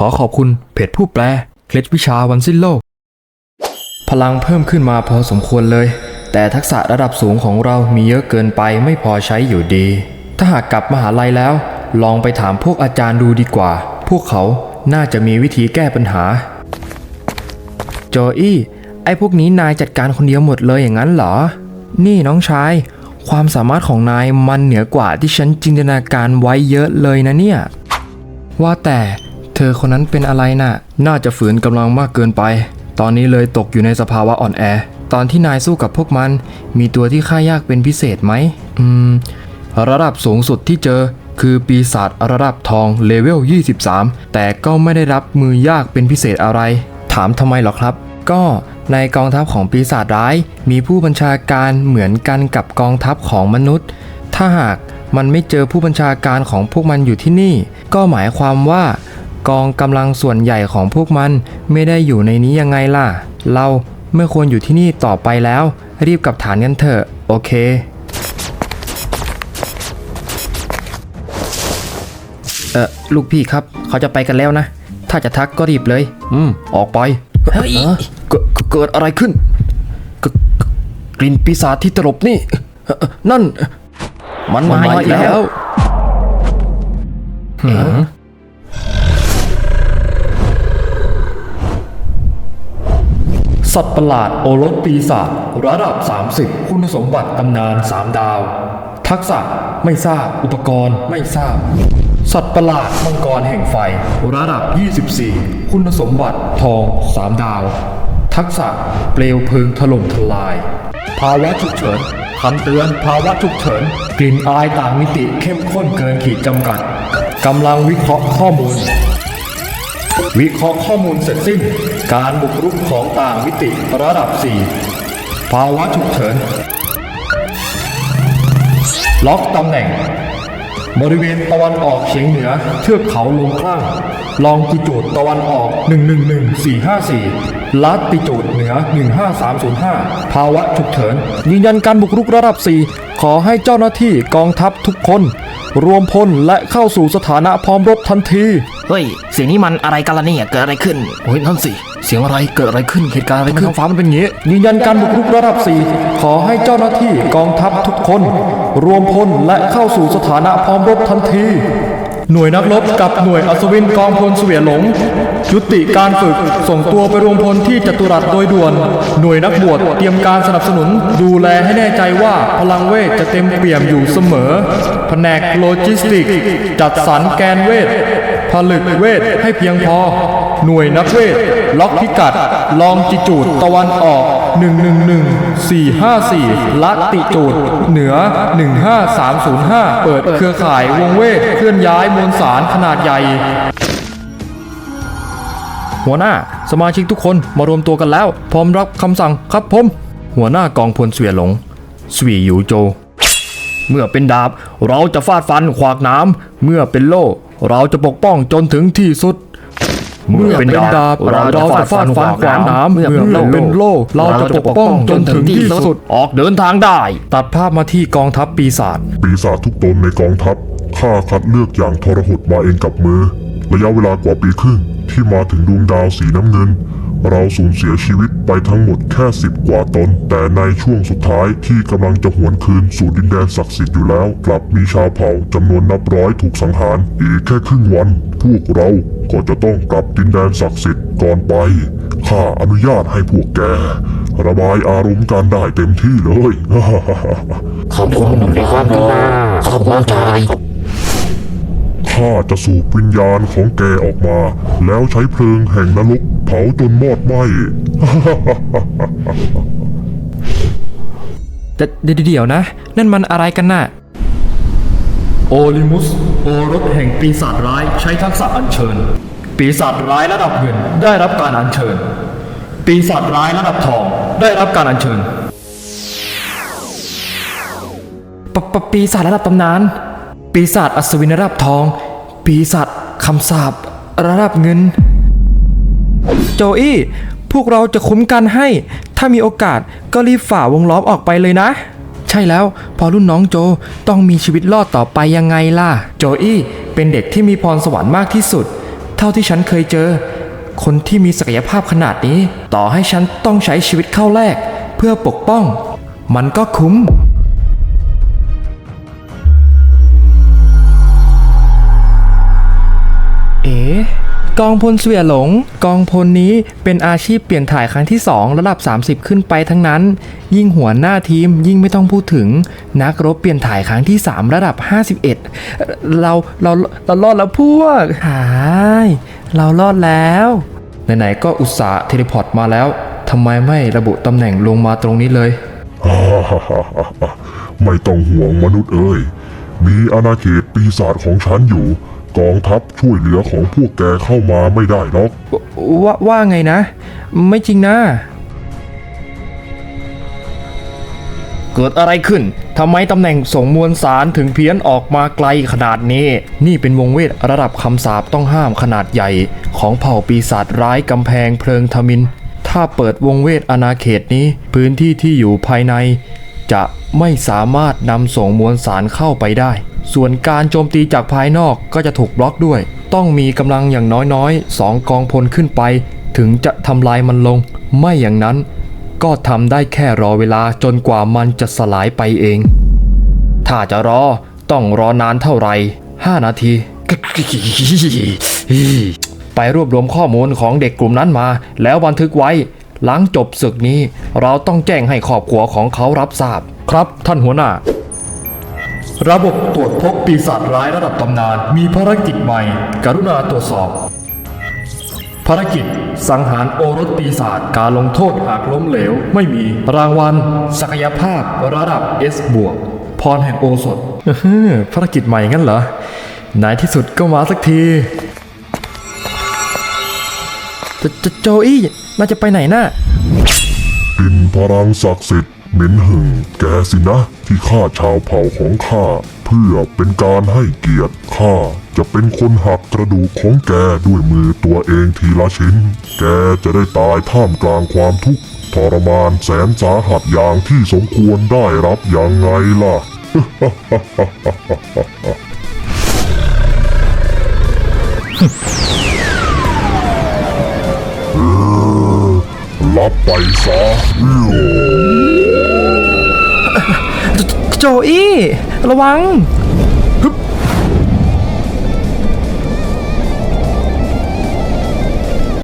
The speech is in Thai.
ขอขอบคุณเพจผู้แปล เคล็ดวิชาวันสิ้นโลก พลังเพิ่มขึ้นมาพอสมควรเลย แต่ทักษะระดับสูงของเรามีเยอะเกินไปไม่พอใช้อยู่ดี ถ้าหากกลับมหาลัยแล้ว ลองไปถามพวกอาจารย์ดูดีกว่า พวกเขาน่าจะมีวิธีแก้ปัญหา โจอี้ไอ้พวกนี้นายจัดการคนเดียวหมดเลยอย่างนั้นเหรอ นี่น้องชาย ความสามารถของนายมันเหนือกว่าที่ฉันจินตนาการไว้เยอะเลยนะเนี่ย ว่าแต่ เธอคนนั้นเป็นอะไรน่ะ น่าจะฝืนกำลังมากเกินไป ตอนนี้เลยตกอยู่ในสภาวะอ่อนแอ ตอนที่นายสู้กับพวกมัน มีตัวที่ฆ่ายากเป็นพิเศษไหม อืม ระดับสูงสุดที่เจอคือปีศาจระดับทองเลเวล 23 แต่ก็ไม่ได้รับมือยากเป็นพิเศษอะไร ถามทำไมหรอครับ ก็ในกองทัพของปีศาจร้าย มีผู้บัญชาการเหมือนกันกับกองทัพของมนุษย์ ถ้าหากมันไม่เจอผู้บัญชาการของพวกมันอยู่ที่นี่ ก็หมายความว่า กองกำลังส่วนใหญ่ของพวกมันไม่ได้อยู่ในนี้ยังไงล่ะ เราไม่ควรอยู่ที่นี่ต่อไปแล้ว รีบกลับฐานกันเถอะ โอเค เออลูกพี่ครับ เขาจะไปกันแล้วนะ ถ้าจะทักก็รีบเลย อืม ออกไป เฮ้ย เกิดเกิดอะไรขึ้นกกลิ่นปีศาจที่ตลบนี่เอ่อนั่น มันมามาอีอีกกแล้แล้ว สัตว์ประหลาดโอรสปีศาจระดับ 30 คุณสมบัติตำนาน 3 ดาว ทักษะไม่ทราบอุปกรณ์ไม่ทราบ สัตว์ประหลาดมังกรแห่งไฟ ระดับ 24 คุณสมบัติทอง 3 ดาว ทักษะเปลวเพลิงถล่มทลาย ภาวะฉุกเฉินคำเตือนภาวะฉุกเฉิน กลิ่นอายต่างมิติเข้มข้นเกินขีดจำกัดกำลังวิเคราะห์ข้อมูล วิเคราะห์ข้อมูลเสร็จสิ้น การบุกรุกของต่างมิติระดับ 4 ภาวะฉุกเฉิน ล็อกตำแหน่ง บริเวณตะวันออกเฉียงเหนือ เทือกเขาลงข้าง ลองติจูดตะวันออก 111454 ลัดติจูดเหนือ 15305 ภาวะฉุกเฉิน ยืนยันการบุกรุกระดับ 4 ขอให้เจ้าหน้าที่กองทัพทุกคน รวมพลและเข้าสู่สถานะพร้อมรบทันที เฮ้ย เสียงนี้มันอะไรกันล่ะเนี่ย เกิดอะไรขึ้น โอ้ยนั่นสิ เสียงอะไรเกิดอะไรขึ้นเหตุการณ์อะไรขึ้นท้องฟ้ามันเป็นอย่างนี้ยืนยันการบุกรุกระดับ 4 ขอให้เจ้าหน้าที่กองทัพทุกคน รวมพลและเข้าสู่สถานะพร้อมรบทันที หน่วยนักรบกับหน่วยอัศวินกองพลเสวียหลง ยุติการฝึกส่งตัวไปรวมพลที่จตุรัสโดยด่วน หน่วยนักบวชเตรียมการสนับสนุนดูแลให้แน่ใจว่าพลังเวทจะเต็มเปี่ยมอยู่เสมอ แผนกโลจิสติก จัดสรรแกนเวทผลึกเวทให้เพียงพอ หน่วยนักเวท ล็อกพิกัด ลองจิจูดตะวันออก 111454 ลัดติจูด เหนือ 15305 เปิดเครือข่ายวงเวท เคลื่อนย้ายมวลสารขนาดใหญ่ หัวหน้าสมาชิกทุกคนมารวมตัวกันแล้ว พร้อมรับคำสั่งครับผม หัวหน้ากองพลเสวียหลงสวีหยูโจ เมื่อเป็นดาบ เราจะฟาดฟันขวากน้ำเมื่อเป็นโล่ เราจะปกป้องจนถึงที่สุด เมื่อเป็นดาบเราจะฟาดฟันขวากหน้ำเมื่อเป็นโล่เราจะปกป้องจนถึงที่สุด ออกเดินทางได้ ตัดภาพมาที่กองทัพปีศาจปีศาจทุกตนในกองทัพข้าคัดเลือกอย่างทรหดมาเองกับมือ ระยะเวลากว่าปีครึ่งที่มาถึงดวงดาวสีน้ำเงิน เราสูญเสียชีวิตไปทั้งหมดแค่สิบกว่าตน แต่ในช่วงสุดท้ายที่กำลังจะหวนคืนสู่ดินแดนศักดิ์สิทธิ์อยู่แล้ว กลับมีชาวเผ่าจำนวนนับร้อยถูกสังหาร อีกแค่ครึ่งวัน พวกเราก็จะต้องกลับดินแดนศักดิ์สิทธิ์ก่อนไป ข้าอนุญาตให้พวกแก ระบายอารมณ์กันได้เต็มที่เลย ขอบคุณนะครับหัน้าขอบคุณชาย ข้าจะสูบวิญญาณของแกออกมา แล้วใช้เพลิงแห่งนรกเผาจนมอดไหม้เดเดี๋ยวนะ นั่นมันอะไรกันน่ะ โอลิมุส โอรสแห่งปีศาจร้ายใช้ทักษะอัญเชิญ ปีศาจร้ายระดับเงินได้รับการอัญเชิญ ปีศาจร้ายระดับทองได้รับการอัญเชิญปปปีศาจระดับตำนาน ปีศาจอัศวินระดับทอง ปีศาจคำสาประดับเงิน โจอี้ พวกเราจะคุ้มกันให้ ถ้ามีโอกาสก็รีบฝ่าวงล้อมออกไปเลยนะ ใช่แล้ว พอรุ่นน้องโจต้องมีชีวิตรอดต่อไปยังไงล่ะ โจอี้เป็นเด็กที่มีพรสวรรค์มากที่สุด เท่าที่ฉันเคยเจอ คนที่มีศักยภาพขนาดนี้ ต่อให้ฉันต้องใช้ชีวิตเข้าแลกเพื่อปกป้อง มันก็คุ้ม กองพลเสวียหลง กองพลนี้เป็นอาชีพเปลี่ยนถ่ายครั้งที่ 2 ระดับ 30 ขึ้นไปทั้งนั้น ยิ่งหัวหน้าทีมยิ่งไม่ต้องพูดถึง นักรบเปลี่ยนถ่ายครั้งที่ 3 ระดับ 51 เราเราเรารอดแล้วพวกหายเรารอดแล้วไหนๆก็อุตส่าห์เทเลพอร์ตมาแล้วทำไมไม่ระบุตำแหน่งลงมาตรงนี้เลยฮ่าฮ่าฮ่าฮ่าฮ่าไม่ต้องห่วงมนุษย์เอ้ยมีอาณาเขตปีศาจของฉันอยู่ กองทัพช่วยเหลือของพวกแกเข้ามาไม่ได้หรอก ว่าว่าไงนะ ไม่จริงนะ เกิดอะไรขึ้นทำไมตำแหน่งส่งมวลสารถึงเพี้ยนออกมาไกลขนาดนี้ นี่เป็นวงเวทระดับคำสาปต้องห้ามขนาดใหญ่ ของเผ่าปีศาจร้ายกำแพงเพลิงทมิน ถ้าเปิดวงเวทอาณาเขตนี้ พื้นที่ที่อยู่ภายใน จะไม่สามารถนำส่งมวลสารเข้าไปได้ ส่วนการโจมตีจากภายนอกก็จะถูกบล็อกด้วย ต้องมีกำลังอย่างน้อยๆสองกองพลขึ้นไป ถึงจะทำลายมันลง ไม่อย่างนั้น ก็ทำได้แค่รอเวลาจนกว่ามันจะสลายไปเอง ถ้าจะรอต้องรอนานเท่าไหร่5นาที ไปรวบรวมข้อมูลของเด็กกลุ่มนั้นมา แล้วบันทึกไว้ หลังจบศึกนี้ เราต้องแจ้งให้ครอบครัวของเขารับทราบ ครับท่านหัวหน้า ระบบตรวจพบปีศาจร้ายระดับตำนาน มีภารกิจใหม่ กรุณาตรวจสอบ ภารกิจ สังหารโอรสปีศาจการลงโทษหากล้มเหลว ไม่มีรางวัลศักยภาพระดับ S บวกพรแห่งโอสถภารกิจใหม่งั้นเหรอในที่สุดก็มาสักทีจโจโจอี้น่าจะไปไหนน่ะปินพลังศักดิ์สิทธิ์ เหม็นหึงแกสินะ ที่ฆ่าชาวเผ่าของข้าเพื่อเป็นการให้เกียรติข้าจะเป็นคนหักกระดูกของแกด้วยมือตัวเองทีละชิ้น แกจะได้ตายท่ามกลางความทุกข์ทรมานแสนสาหัสอย่างที่สมควรได้รับอย่างไงล่ะ เออรับไปซะ โจอี้ระวัง